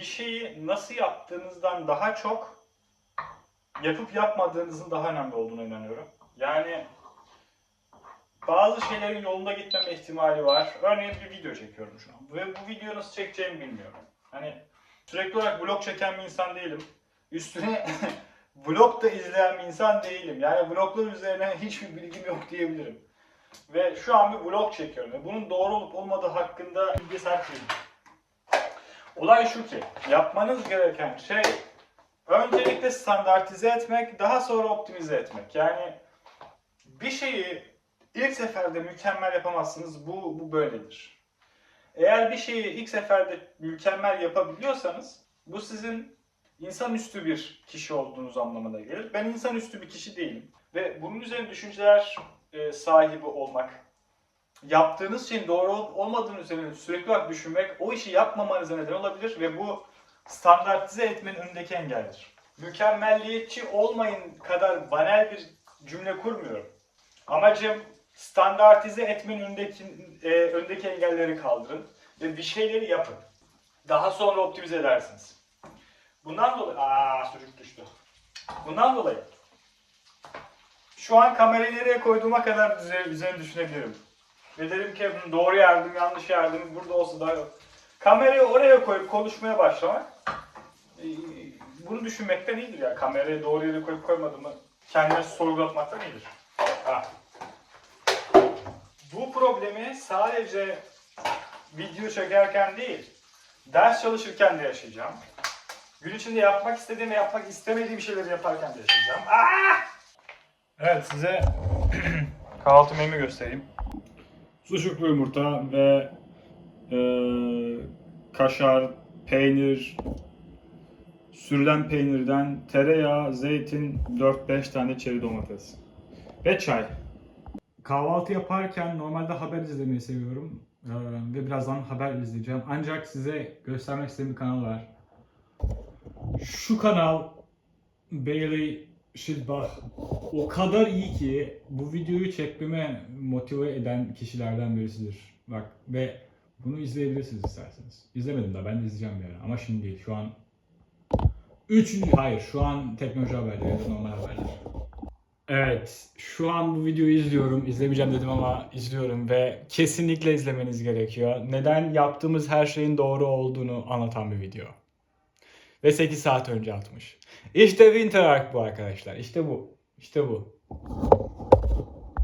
bir şeyi nasıl yaptığınızdan daha çok yapıp yapmadığınızın daha önemli olduğuna inanıyorum. Yani bazı şeylerin yolunda gitmeme ihtimali var. Örneğin bir video çekiyorum şu an. Ve bu videoyu nasıl çekeceğimi bilmiyorum. Hani sürekli olarak vlog çeken bir insan değilim. Üstüne vlog da izleyen bir insan değilim. Yani vloglar üzerine hiçbir bilgim yok diyebilirim. Ve şu an bir vlog çekiyorum. Ve bunun doğru olup olmadığı hakkında bilgi sahip değilim. Olay şu ki, yapmanız gereken şey öncelikle standartize etmek, daha sonra optimize etmek. Yani bir şeyi ilk seferde mükemmel yapamazsınız. Bu, bu böyledir. Eğer bir şeyi ilk seferde mükemmel yapabiliyorsanız bu sizin insanüstü bir kişi olduğunuz anlamına gelir. Ben insanüstü bir kişi değilim. Ve bunun üzerine düşünceler e, sahibi olmak, yaptığınız şeyin doğru olmadığını üzerine sürekli olarak düşünmek o işi yapmamanıza neden olabilir ve bu standartize etmenin önündeki engeldir. Mükemmelliyetçi olmayın kadar banal bir cümle kurmuyorum. Amacım standartize etmenin önündeki, e, önündeki engelleri kaldırın ve bir şeyleri yapın. Daha sonra optimize edersiniz. Bundan dolayı... Aa sucuk düştü. Bundan dolayı şu an kamerayı nereye koyduğuma kadar üzerine düşünebilirim. Ve derim ki "Bunun doğru yardım, yanlış yardım burada olsa daha yok. Kamerayı oraya koyup konuşmaya başlamak e, bunu düşünmekten iyidir ya. Kamerayı doğru yere koyup koymadığımı kendine sorgulatmaktan iyidir. Ha. Bu problemi sadece video çekerken değil, ders çalışırken de yaşayacağım. Gün içinde yapmak istediğim ve yapmak istemediğim şeyleri yaparken de yaşayacağım. Aa! Evet size kahvaltı menümü göstereyim. Sucuklu yumurta ve eee, kaşar, peynir, sürülen peynirden tereyağı, zeytin, 4-5 tane çeri domates ve çay. Kahvaltı yaparken normalde haber izlemeyi seviyorum Eee, ve birazdan haber izleyeceğim. Ancak size göstermek istediğim bir kanal var. Şu kanal Bailey Schildbach o kadar iyi ki bu videoyu çekmeme motive eden kişilerden birisidir. Bak ve bunu izleyebilirsiniz isterseniz. İzlemedim daha ben de izleyeceğim bir ara ama şimdi değil şu an Üçüncü, hayır şu an teknoloji haberleri normal haberler. Evet, şu an bu videoyu izliyorum. İzlemeyeceğim dedim ama izliyorum ve kesinlikle izlemeniz gerekiyor. Neden yaptığımız her şeyin doğru olduğunu anlatan bir video. Ve 8 saat önce atmış. İşte Winter Ark bu arkadaşlar. İşte bu. İşte bu.